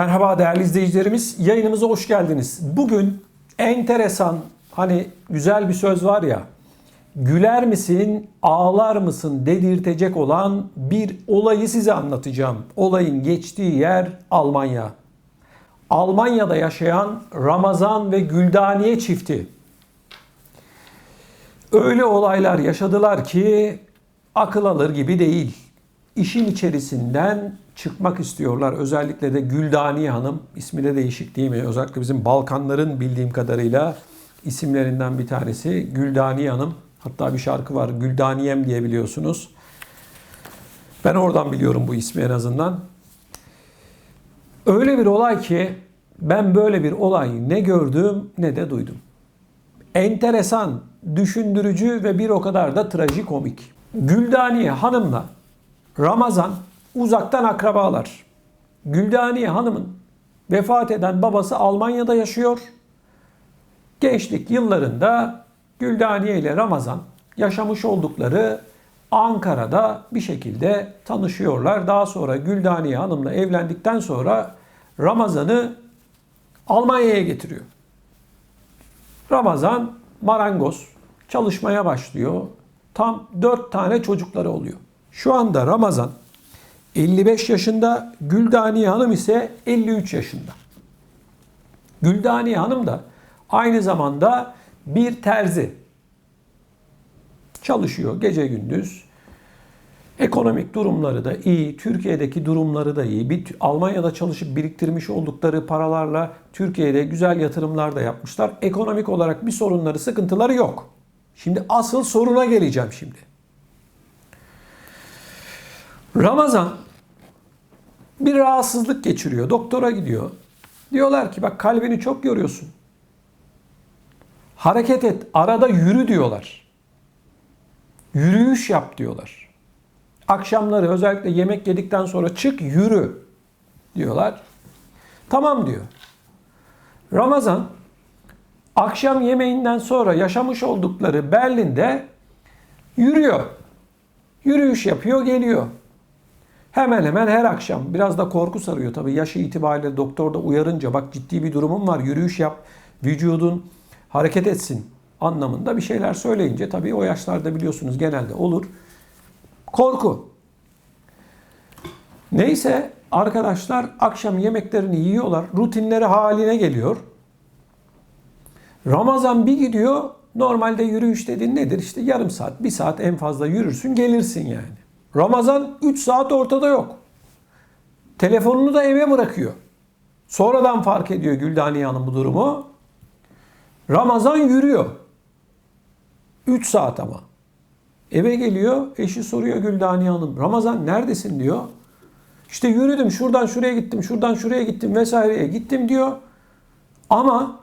Merhaba değerli izleyicilerimiz. Yayınımıza hoş geldiniz. Bugün enteresan hani güzel bir söz var ya. Güler misin, ağlar mısın dedirtecek olan bir olayı size anlatacağım. Olayın geçtiği yer Almanya. Almanya'da yaşayan Ramazan ve Güldaniye çifti. Öyle olaylar yaşadılar ki akıl alır gibi değil. İşin içerisinden çıkmak istiyorlar. Özellikle de Güldaniye Hanım, ismi de değişik değil mi? Özellikle bizim Balkanların bildiğim kadarıyla isimlerinden bir tanesi Güldaniye Hanım. Hatta bir şarkı var Güldaniyem diye biliyorsunuz. Ben oradan biliyorum bu ismi en azından. Öyle bir olay ki ben böyle bir olay ne gördüm ne de duydum. Enteresan, düşündürücü ve bir o kadar da trajikomik. Güldaniye Hanım'la Ramazan uzaktan akrabalar. Güldaniye Hanım'ın vefat eden babası Almanya'da yaşıyor. Gençlik yıllarında Güldaniye ile Ramazan yaşamış oldukları Ankara'da bir şekilde tanışıyorlar. Daha sonra Güldaniye Hanım'la evlendikten sonra Ramazan'ı Almanya'ya getiriyor. Ramazan marangoz çalışmaya başlıyor. Tam 4 tane çocukları oluyor. Şu anda Ramazan 55 yaşında, Güldaniye Hanım ise 53 yaşında. Güldaniye Hanım da aynı zamanda bir terzi. Çalışıyor gece gündüz. Ekonomik durumları da iyi, Türkiye'deki durumları da iyi. Bir Almanya'da çalışıp biriktirmiş oldukları paralarla Türkiye'de güzel yatırımlar da yapmışlar. Ekonomik olarak bir sorunları, sıkıntıları yok. Şimdi asıl soruna geleceğim şimdi. Ramazan bir rahatsızlık geçiriyor. Doktora gidiyor. Diyorlar ki bak kalbini çok yoruyorsun. Hareket et, arada yürü diyorlar. Yürüyüş yap diyorlar. Akşamları özellikle yemek yedikten sonra çık yürü diyorlar. Tamam diyor. Ramazan akşam yemeğinden sonra yaşamış oldukları Berlin'de yürüyor. Yürüyüş yapıyor, geliyor. Hemen hemen her akşam biraz da korku sarıyor tabii yaşı itibariyle doktor da uyarınca bak ciddi bir durumum var yürüyüş yap vücudun hareket etsin anlamında bir şeyler söyleyince tabii o yaşlarda biliyorsunuz genelde olur. Korku. Neyse arkadaşlar akşam yemeklerini yiyorlar. Rutinleri haline geliyor. Ramazan bir gidiyor. Normalde yürüyüş dediğin nedir? İşte yarım saat, bir saat en fazla yürürsün gelirsin yani. Ramazan 3 saat ortada yok. Telefonunu da eve bırakıyor. Sonradan fark ediyor Güldaniye Hanım bu durumu. Ramazan yürüyor. 3 saat ama. Eve geliyor, eşi soruyor Güldaniye Hanım. Ramazan neredesin diyor. İşte yürüdüm, şuradan şuraya gittim, şuradan şuraya gittim vesaireye gittim diyor. Ama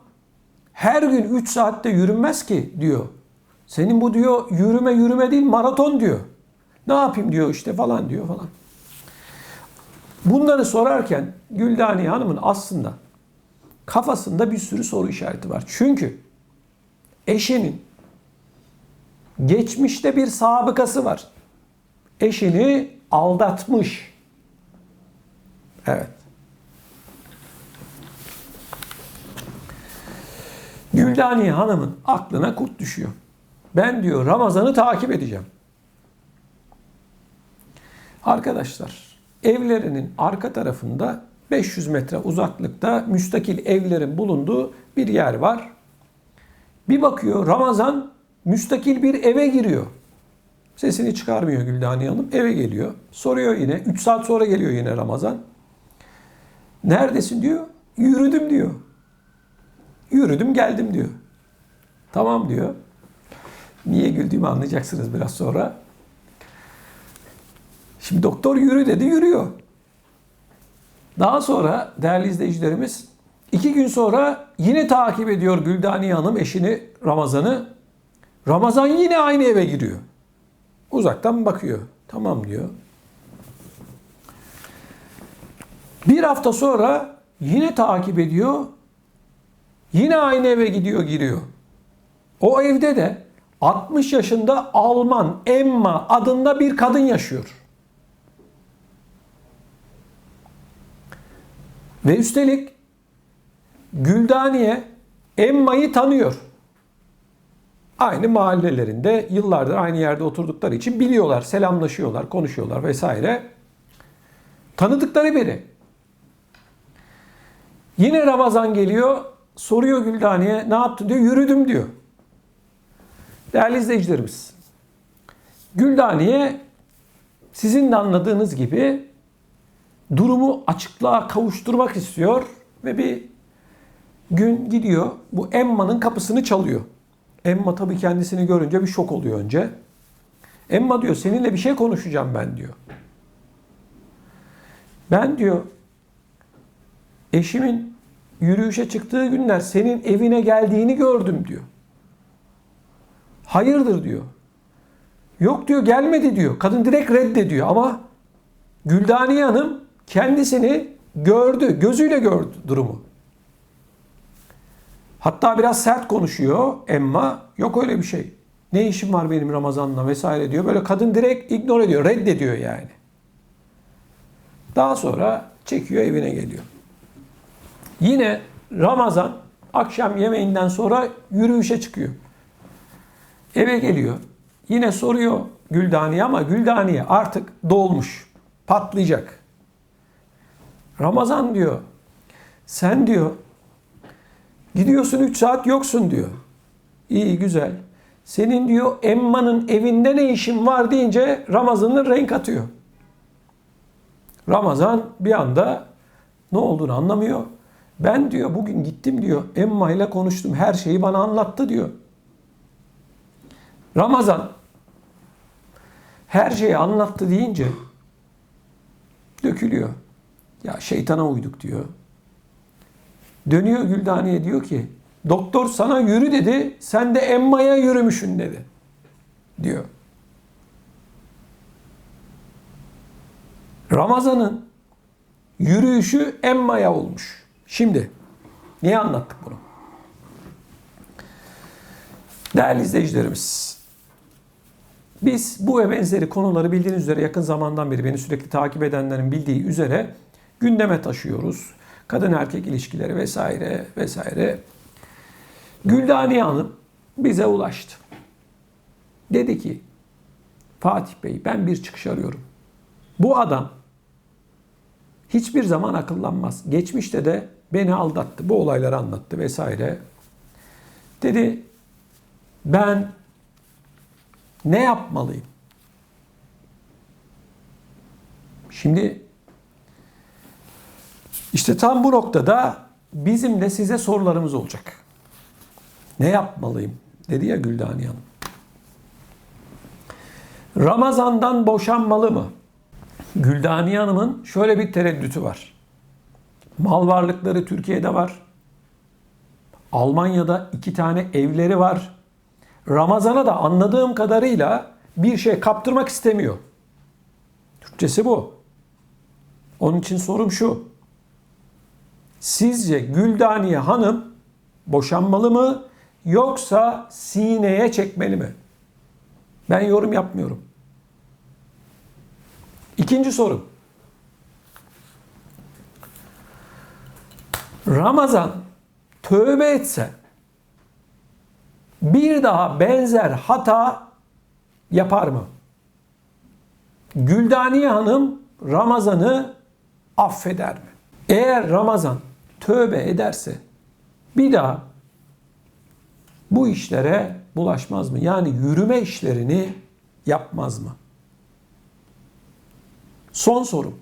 her gün 3 saatte yürünmez ki diyor. Senin bu diyor yürüme yürüme değil maraton diyor. Ne yapayım diyor işte falan diyor falan. Bunları sorarken Güldani Hanım'ın aslında kafasında bir sürü soru işareti var. Çünkü eşinin geçmişte bir sabıkası var. Eşini aldatmış. Evet. Güldani Hanım'ın aklına kurt düşüyor. Ben diyor Ramazan'ı takip edeceğim. Arkadaşlar evlerinin arka tarafında 500 metre uzaklıkta müstakil evlerin bulunduğu bir yer var. Bir bakıyor Ramazan müstakil bir eve giriyor. Sesini çıkarmıyor Güldani Hanım. Eve geliyor. Soruyor yine. 3 saat sonra geliyor yine Ramazan. Neredesin diyor. Yürüdüm diyor. Yürüdüm geldim diyor. Tamam diyor. Niye güldüğümü anlayacaksınız biraz sonra. Şimdi doktor yürü dedi yürüyor. Daha sonra değerli izleyicilerimiz iki gün sonra yine takip ediyor Güldaniye Hanım eşini Ramazan'ı. Ramazan yine aynı eve giriyor. Uzaktan bakıyor. Tamam diyor. Bir hafta sonra yine takip ediyor. Yine aynı eve gidiyor giriyor. O evde de 60 yaşında Alman Emma adında bir kadın yaşıyor. Ve üstelik Güldaniye Emma'yı tanıyor. Aynı mahallelerinde yıllardır aynı yerde oturdukları için biliyorlar, selamlaşıyorlar, konuşuyorlar vesaire. Tanıdıkları biri. Yine Ramazan geliyor, soruyor Güldaniye ne yaptın diyor, yürüdüm diyor. Değerli izleyicilerimiz, Güldaniye sizin de anladığınız gibi durumu açıklığa kavuşturmak istiyor ve bir gün gidiyor bu Emma'nın kapısını çalıyor. Emma tabii kendisini görünce bir şok oluyor önce. Emma diyor seninle bir şey konuşacağım ben diyor. Ben diyor eşimin yürüyüşe çıktığı günler senin evine geldiğini gördüm diyor. Hayırdır diyor. Yok diyor gelmedi diyor. Kadın direkt reddediyor ama Güldaniye Hanım kendisini gördü. Gözüyle gördü durumu. Hatta biraz sert konuşuyor Emma. Yok öyle bir şey. Ne işim var benim Ramazan'la vesaire diyor. Böyle kadın direkt ignore ediyor. Reddediyor yani. Daha sonra çekiyor evine geliyor. Yine Ramazan akşam yemeğinden sonra yürüyüşe çıkıyor. Eve geliyor. Yine soruyor Güldaniye ama Güldaniye artık dolmuş. Patlayacak. Ramazan diyor. Sen diyor gidiyorsun 3 saat yoksun diyor. İyi güzel. Senin diyor Emma'nın evinde ne işin var deyince Ramazan'ın renk atıyor. Ramazan bir anda ne olduğunu anlamıyor. Ben diyor bugün gittim diyor Emma ile konuştum her şeyi bana anlattı diyor. Ramazan her şeyi anlattı deyince dökülüyor. Ya şeytana uyduk diyor. Dönüyor Güldaniye diyor ki doktor sana yürü dedi sen de Emma'ya yürümüşün dedi diyor. Ramazan'ın yürüyüşü Emma'ya olmuş. Şimdi niye anlattık bunu? Değerli izleyicilerimiz, biz bu ve benzeri konuları bildiğiniz üzere yakın zamandan beri beni sürekli takip edenlerin bildiği üzere gündeme taşıyoruz. Kadın erkek ilişkileri vesaire vesaire. Güldaniye Hanım bize ulaştı. Dedi ki Fatih Bey ben bir çıkış arıyorum. Bu adam hiçbir zaman akıllanmaz. Geçmişte de beni aldattı. Bu olayları anlattı vesaire. Dedi ben ne yapmalıyım? Şimdi işte tam bu noktada bizim de size sorularımız olacak. Ne yapmalıyım? Dedi ya Güldaniye Hanım. Ramazan'dan boşanmalı mı? Güldaniye Hanım'ın şöyle bir tereddütü var. Mal varlıkları Türkiye'de var. Almanya'da iki tane evleri var. Ramazan'a da anladığım kadarıyla bir şey kaptırmak istemiyor. Türkçesi bu. Onun için sorum şu. Sizce Güldaniye Hanım boşanmalı mı yoksa sineye çekmeli mi? Ben yorum yapmıyorum. İkinci sorum. Ramazan tövbe etse bir daha benzer hata yapar mı? Güldaniye Hanım Ramazan'ı affeder mi? Eğer Ramazan tövbe ederse bir daha bu işlere bulaşmaz mı? Yani yürüme işlerini yapmaz mı? Son sorum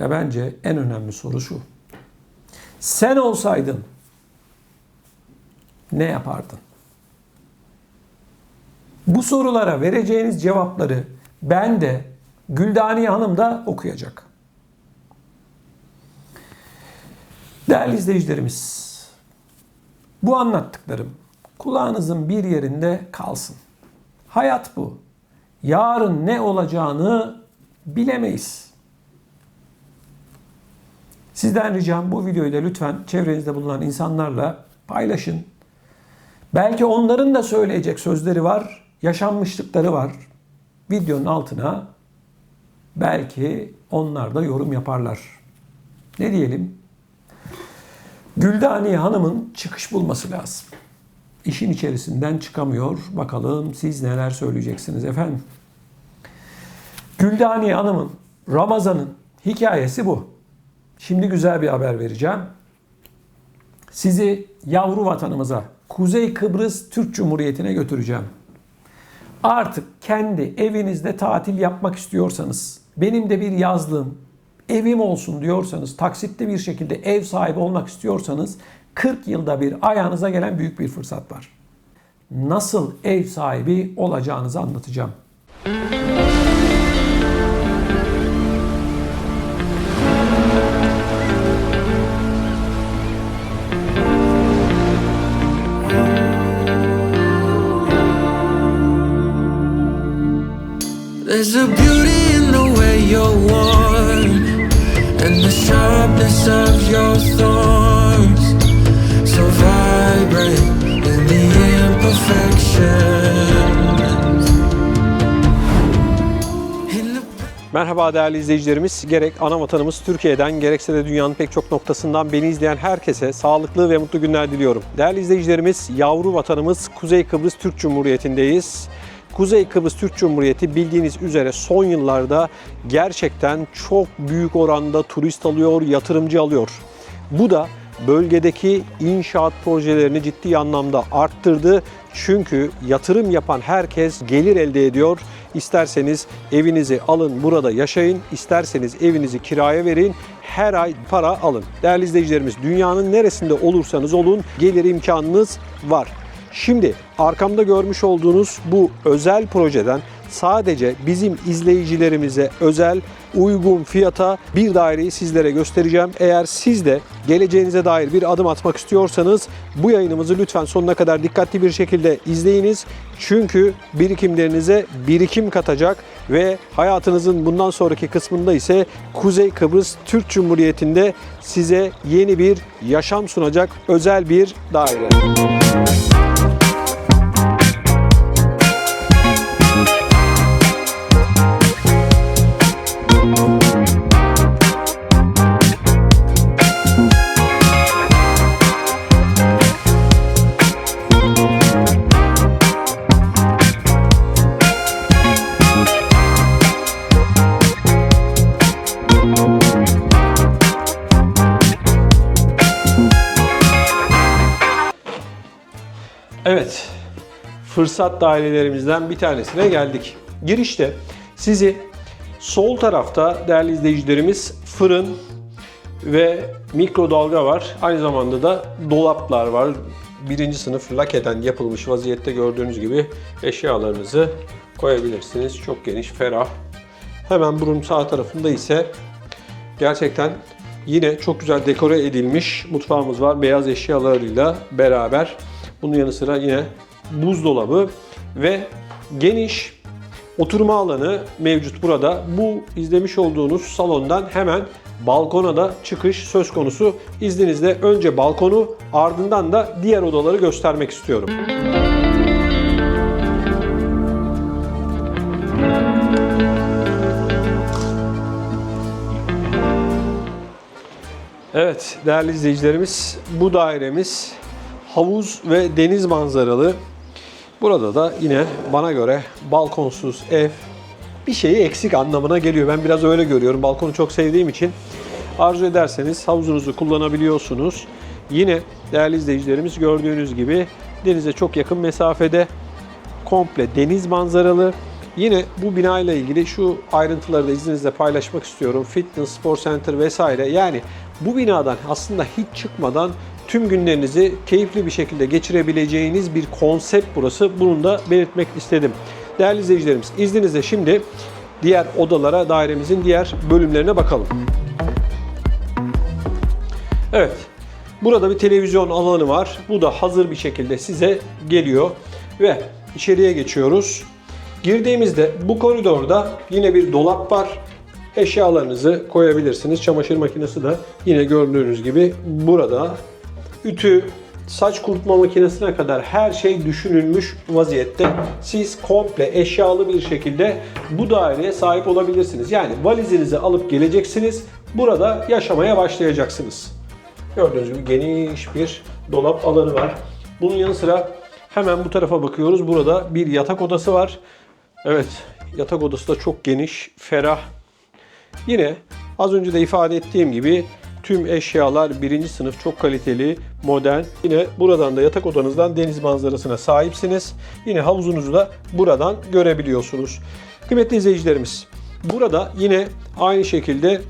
ve bence en önemli soru şu. Sen olsaydın ne yapardın? Bu sorulara vereceğiniz cevapları ben de Güldaniye Hanım da okuyacak. Değerli izleyicilerimiz, bu anlattıklarım kulağınızın bir yerinde kalsın. Hayat bu. Yarın ne olacağını bilemeyiz. Sizden ricam bu videoyu da lütfen çevrenizde bulunan insanlarla paylaşın. Belki onların da söyleyecek sözleri var, yaşanmışlıkları var. Videonun altına belki onlar da yorum yaparlar. Ne diyelim? Güldani Hanım'ın çıkış bulması lazım. İşin içerisinden çıkamıyor. Bakalım siz neler söyleyeceksiniz efendim. Güldani Hanım'ın Ramazan'ın hikayesi bu. Şimdi güzel bir haber vereceğim. Sizi yavru vatanımıza, Kuzey Kıbrıs Türk Cumhuriyeti'ne götüreceğim. Artık kendi evinizde tatil yapmak istiyorsanız, benim de bir yazlığım, evim olsun diyorsanız, taksitli bir şekilde ev sahibi olmak istiyorsanız 40 yılda bir ayağınıza gelen büyük bir fırsat var. Nasıl ev sahibi olacağınızı anlatacağım. There's a sharpness of your thorns. So vibrant in the the Merhaba değerli izleyicilerimiz. Gerek ana vatanımız Türkiye'den gerekse de dünyanın pek çok noktasından beni izleyen herkese sağlıklı ve mutlu günler diliyorum. Değerli izleyicilerimiz, yavru vatanımız Kuzey Kıbrıs Türk Cumhuriyeti'ndeyiz. Kuzey Kıbrıs Türk Cumhuriyeti bildiğiniz üzere son yıllarda gerçekten çok büyük oranda turist alıyor, yatırımcı alıyor. Bu da bölgedeki inşaat projelerini ciddi anlamda arttırdı. Çünkü yatırım yapan herkes gelir elde ediyor. İsterseniz evinizi alın burada yaşayın, isterseniz evinizi kiraya verin, her ay para alın. Değerli izleyicilerimiz dünyanın neresinde olursanız olun gelir imkanınız var. Şimdi arkamda görmüş olduğunuz bu özel projeden sadece bizim izleyicilerimize özel uygun fiyata bir daireyi sizlere göstereceğim. Eğer siz de geleceğinize dair bir adım atmak istiyorsanız bu yayınımızı lütfen sonuna kadar dikkatli bir şekilde izleyiniz. Çünkü birikimlerinize birikim katacak ve hayatınızın bundan sonraki kısmında ise Kuzey Kıbrıs Türk Cumhuriyeti'nde size yeni bir yaşam sunacak özel bir daire. Evet, fırsat dairelerimizden bir tanesine geldik. Girişte sizi sol tarafta değerli izleyicilerimiz fırın ve mikrodalga var. Aynı zamanda da dolaplar var. Birinci sınıf lakeden yapılmış vaziyette gördüğünüz gibi eşyalarınızı koyabilirsiniz. Çok geniş, ferah. Hemen bunun sağ tarafında ise gerçekten yine çok güzel dekore edilmiş mutfağımız var. Beyaz eşyalarıyla beraber. Bunun yanı sıra yine buzdolabı ve geniş oturma alanı mevcut burada. Bu izlemiş olduğunuz salondan hemen balkona da çıkış söz konusu. İzninizle önce balkonu ardından da diğer odaları göstermek istiyorum. Evet değerli izleyicilerimiz bu dairemiz havuz ve deniz manzaralı. Burada da yine bana göre balkonsuz ev bir şeyi eksik anlamına geliyor. Ben biraz öyle görüyorum. Balkonu çok sevdiğim için arzu ederseniz havuzunuzu kullanabiliyorsunuz. Yine değerli izleyicilerimiz gördüğünüz gibi denize çok yakın mesafede komple deniz manzaralı. Yine bu bina ile ilgili şu ayrıntıları da izninizle paylaşmak istiyorum. Fitness, spor center vesaire. Yani bu binadan aslında hiç çıkmadan tüm günlerinizi keyifli bir şekilde geçirebileceğiniz bir konsept burası. Bunu da belirtmek istedim. Değerli izleyicilerimiz izninizle şimdi diğer odalara, dairemizin diğer bölümlerine bakalım. Evet. Burada bir televizyon alanı var. Bu da hazır bir şekilde size geliyor. Ve içeriye geçiyoruz. Girdiğimizde bu koridorda yine bir dolap var. Eşyalarınızı koyabilirsiniz. Çamaşır makinesi de yine gördüğünüz gibi burada. Ütü, saç kurutma makinesine kadar her şey düşünülmüş vaziyette. Siz komple eşyalı bir şekilde bu daireye sahip olabilirsiniz. Yani valizinizi alıp geleceksiniz. Burada yaşamaya başlayacaksınız. Gördüğünüz gibi geniş bir dolap alanı var. Bunun yanı sıra hemen bu tarafa bakıyoruz. Burada bir yatak odası var. Evet, yatak odası da çok geniş, ferah. Yine az önce de ifade ettiğim gibi tüm eşyalar birinci sınıf çok kaliteli, modern. Yine buradan da yatak odanızdan deniz manzarasına sahipsiniz. Yine havuzunuzu da buradan görebiliyorsunuz. Kıymetli izleyicilerimiz, burada yine aynı şekilde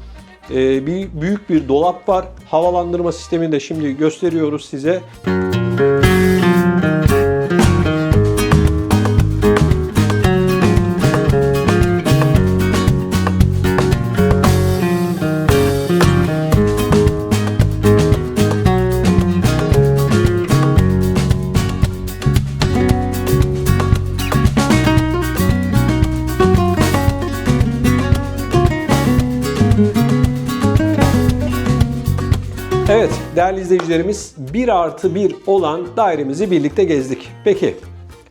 e, bir büyük bir dolap var. Havalandırma sistemini de şimdi gösteriyoruz size. Evet 1 artı 1 olan dairemizi birlikte gezdik. Peki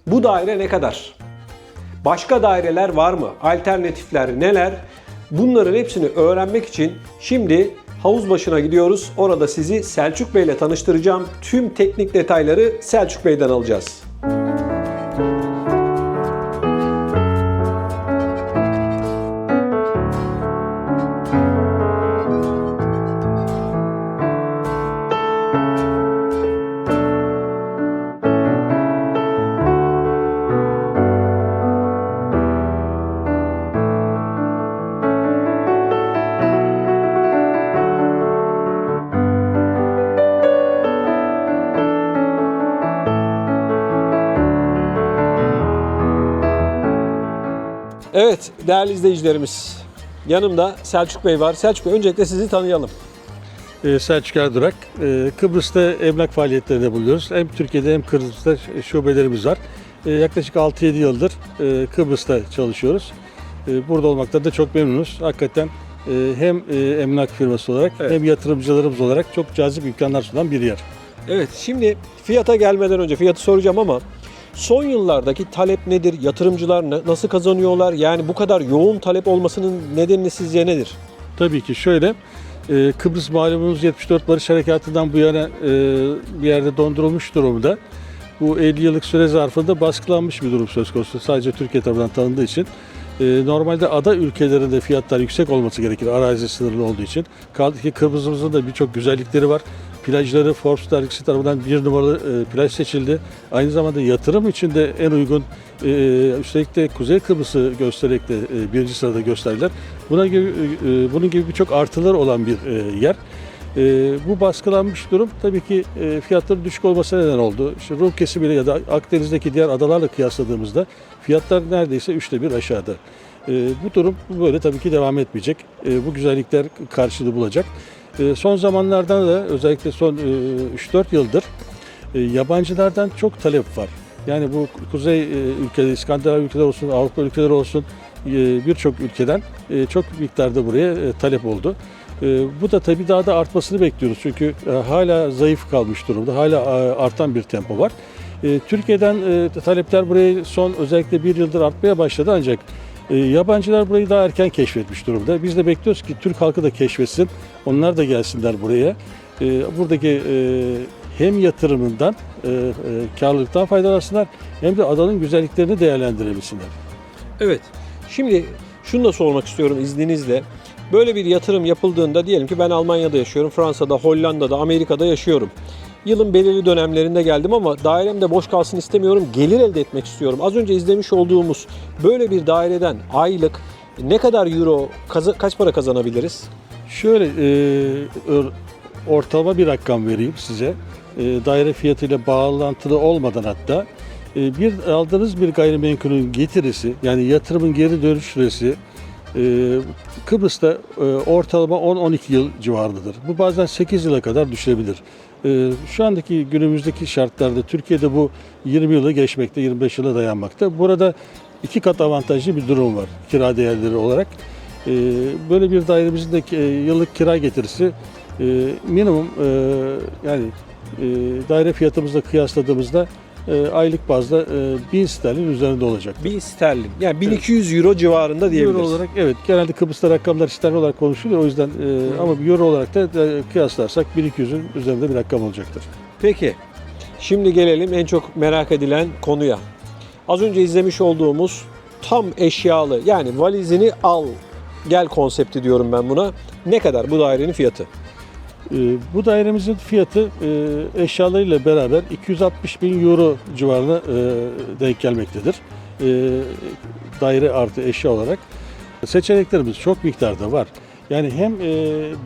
bu daire ne kadar? Başka daireler var mı? Alternatifler neler? Bunların hepsini öğrenmek için şimdi havuz başına gidiyoruz. Orada sizi Selçuk Bey ile tanıştıracağım. Tüm teknik detayları Selçuk Bey'den alacağız. Değerli izleyicilerimiz yanımda Selçuk Bey var. Selçuk Bey öncelikle sizi tanıyalım. Ee, Selçuk Erdurak. Ee, Kıbrıs'ta emlak faaliyetlerinde buluyoruz. Hem Türkiye'de hem Kıbrıs'ta şubelerimiz var. Ee, Yaklaşık 6-7 yıldır e, Kıbrıs'ta çalışıyoruz. Ee, Burada olmaktan da çok memnunuz. Hakikaten e, hem e, emlak firması olarak Evet. hem yatırımcılarımız olarak çok cazip imkanlar sunan bir yer. Evet şimdi fiyata gelmeden önce fiyatı soracağım ama son yıllardaki talep nedir? Yatırımcılar nasıl kazanıyorlar? Yani bu kadar yoğun talep olmasının nedeni sizce nedir? Tabii ki şöyle, e, Kıbrıs malumunuz 74 Barış Harekatı'ndan bu yana e, bir yerde dondurulmuş durumda. Bu 50 yıllık süre zarfında baskılanmış bir durum söz konusu. Sadece Türkiye tarafından tanındığı için. E, normalde ada ülkelerinde fiyatlar yüksek olması gerekir arazi sınırlı olduğu için. Kaldı ki Kıbrıs'ımızın da birçok güzellikleri var. Plajları Forbes dergisi tarafından bir numaralı e, plaj seçildi. Aynı zamanda yatırım için de en uygun e, üstelik de Kuzey Kıbrıs'ı göstererek de e, birinci sırada gösterdiler. Buna gibi, e, bunun gibi birçok artıları olan bir e, yer. E, bu baskılanmış durum tabii ki e, fiyatların düşük olmasına neden oldu. İşte Rum kesimiyle ya da Akdeniz'deki diğer adalarla kıyasladığımızda fiyatlar neredeyse üçte bir aşağıda. E, bu durum böyle tabii ki devam etmeyecek. E, bu güzellikler karşılığı bulacak. E, son zamanlarda da özellikle son e, 3-4 yıldır e, yabancılardan çok talep var. Yani bu kuzey e, ülkeleri, İskandinav ülkeler olsun, Avrupa ülkeleri olsun e, birçok ülkeden e, çok miktarda buraya e, talep oldu. E, Bu da tabii daha da artmasını bekliyoruz çünkü e, hala zayıf kalmış durumda, hala e, artan bir tempo var. E, Türkiye'den e, talepler buraya son özellikle bir yıldır artmaya başladı ancak e, yabancılar burayı daha erken keşfetmiş durumda. Biz de bekliyoruz ki Türk halkı da keşfetsin, onlar da gelsinler buraya. E, Buradaki e, hem yatırımından, e, e, karlılıktan faydalansınlar hem de adanın güzelliklerini değerlendirebilsinler. Evet. Şimdi şunu da sormak istiyorum izninizle. Böyle bir yatırım yapıldığında diyelim ki ben Almanya'da yaşıyorum, Fransa'da, Hollanda'da, Amerika'da yaşıyorum. Yılın belirli dönemlerinde geldim ama dairem de boş kalsın istemiyorum. Gelir elde etmek istiyorum. Az önce izlemiş olduğumuz böyle bir daireden aylık ne kadar euro, kaç para kazanabiliriz? Şöyle e, ortalama bir rakam vereyim size. E, daire fiyatıyla bağlantılı olmadan hatta e, bir aldığınız bir gayrimenkulün getirisi yani yatırımın geri dönüş süresi e, Kıbrıs'ta e, ortalama 10-12 yıl civarındadır. Bu bazen 8 yıla kadar düşebilir. E, şu andaki günümüzdeki şartlarda Türkiye'de bu 20 yılı geçmekte, 25 yıla dayanmakta. Burada iki kat avantajlı bir durum var kira değerleri olarak. E, böyle bir dairemizin de e, yıllık kira getirisi e, minimum e, yani daire fiyatımızla kıyasladığımızda e, aylık bazda e, 1000 sterlin üzerinde olacak. 1000 sterlin. Yani 1200 euro civarında diyebiliriz. Euro olarak evet genelde Kıbrıs'ta rakamlar sterlin olarak konuşuluyor o yüzden e, ama bir euro olarak da e, kıyaslarsak 1200'ün üzerinde bir rakam olacaktır. Peki. Şimdi gelelim en çok merak edilen konuya. Az önce izlemiş olduğumuz tam eşyalı yani valizini al gel konsepti diyorum ben buna. Ne kadar bu dairenin fiyatı? E, bu dairemizin fiyatı e, eşyalarıyla beraber 260 bin euro civarına e, denk gelmektedir. E, daire artı eşya olarak. Seçeneklerimiz çok miktarda var. Yani hem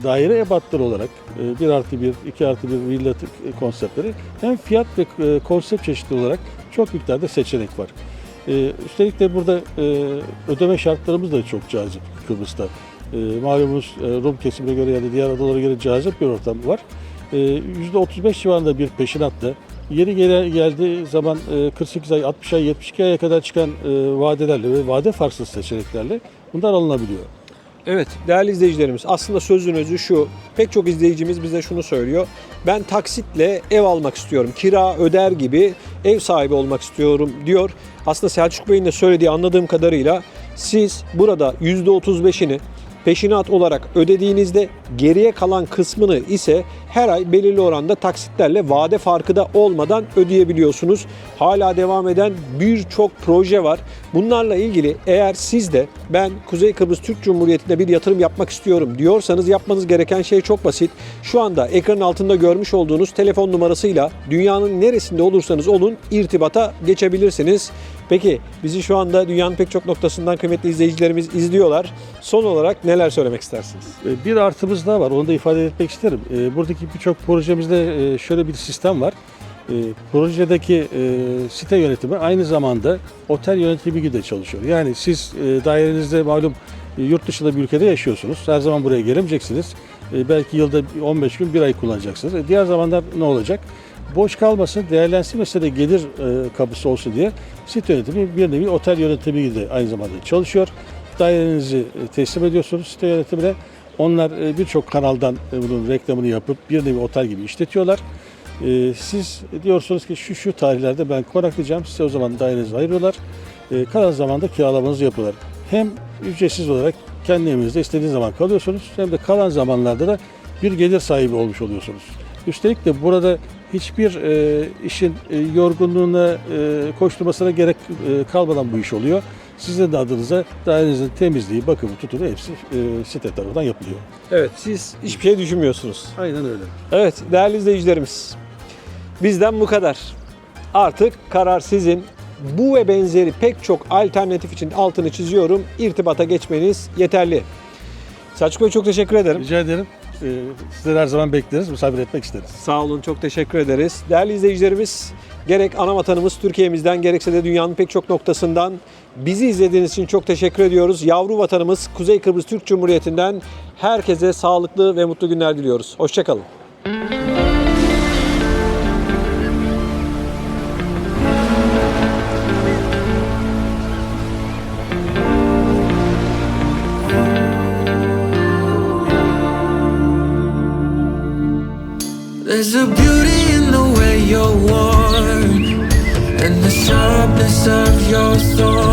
daire ebatları olarak e, 1 artı 1, 2 artı 1 villa konseptleri hem fiyat ve konsept çeşitli olarak çok miktarda seçenek var. Üstelik de burada ödeme şartlarımız da çok cazip Kıbrıs'ta. E, malumunuz e, Rum kesimine göre yani diğer adalara göre cazip bir ortam var. E, %35 civarında bir peşinatla yeri gele, geldiği zaman e, 48 ay, 60 ay, 72 aya kadar çıkan e, vadelerle ve vade farksız seçeneklerle bunlar alınabiliyor. Evet değerli izleyicilerimiz aslında sözün özü şu. Pek çok izleyicimiz bize şunu söylüyor. Ben taksitle ev almak istiyorum. Kira öder gibi ev sahibi olmak istiyorum diyor. Aslında Selçuk Bey'in de söylediği anladığım kadarıyla siz burada %35'ini peşinat olarak ödediğinizde geriye kalan kısmını ise her ay belirli oranda taksitlerle vade farkı da olmadan ödeyebiliyorsunuz. Hala devam eden birçok proje var. Bunlarla ilgili eğer siz de ben Kuzey Kıbrıs Türk Cumhuriyeti'nde bir yatırım yapmak istiyorum diyorsanız yapmanız gereken şey çok basit. Şu anda ekranın altında görmüş olduğunuz telefon numarasıyla dünyanın neresinde olursanız olun irtibata geçebilirsiniz. Peki bizi şu anda dünyanın pek çok noktasından kıymetli izleyicilerimiz izliyorlar. Son olarak neler söylemek istersiniz? E, Bir artımız daha var. Onu da ifade etmek isterim. E, Buradaki birçok projemizde e, şöyle bir sistem var. E, Projedeki e, site yönetimi aynı zamanda otel yönetimi gibi de çalışıyor. Yani siz e, dairenizde malum e, yurt dışında bir ülkede yaşıyorsunuz. Her zaman buraya gelemeyeceksiniz. E, Belki yılda 15 gün, bir ay kullanacaksınız. E, Diğer zamanlar ne olacak? Boş kalmasın, değerlensin de gelir e, kapısı olsun diye site yönetimi bir nevi otel yönetimi de aynı zamanda çalışıyor. Dairenizi e, teslim ediyorsunuz site yönetimine. Onlar e, birçok kanaldan e, bunun reklamını yapıp bir nevi otel gibi işletiyorlar. E, Siz diyorsunuz ki şu şu tarihlerde ben konaklayacağım. Size o zaman dairenizi ayırıyorlar. Kalan zamanda kiralamanızı yapıyorlar. Hem ücretsiz olarak kendi evinizde istediğiniz zaman kalıyorsunuz hem de kalan zamanlarda da bir gelir sahibi olmuş oluyorsunuz. Üstelik de burada hiçbir e, işin e, yorgunluğuna, e, koşturmasına gerek e, kalmadan bu iş oluyor. Sizin de adınıza dairenizin temizliği, bakımı, tutumu hepsi e, site tarafından yapılıyor. Evet siz hiçbir şey düşünmüyorsunuz. Aynen öyle. Evet değerli izleyicilerimiz bizden bu kadar. Artık karar sizin. Bu ve benzeri pek çok alternatif için altını çiziyorum. İrtibata geçmeniz yeterli. Selçuk Bey çok teşekkür ederim. Rica ederim. E, sizleri her zaman bekleriz, misafir etmek isteriz. Sağ olun çok teşekkür ederiz. Değerli izleyicilerimiz gerek ana vatanımız Türkiye'mizden gerekse de dünyanın pek çok noktasından bizi izlediğiniz için çok teşekkür ediyoruz. Yavru vatanımız Kuzey Kıbrıs Türk Cumhuriyeti'nden herkese sağlıklı ve mutlu günler diliyoruz. Hoşçakalın. There's a beauty in the way you're worn And the sharpness of your thorns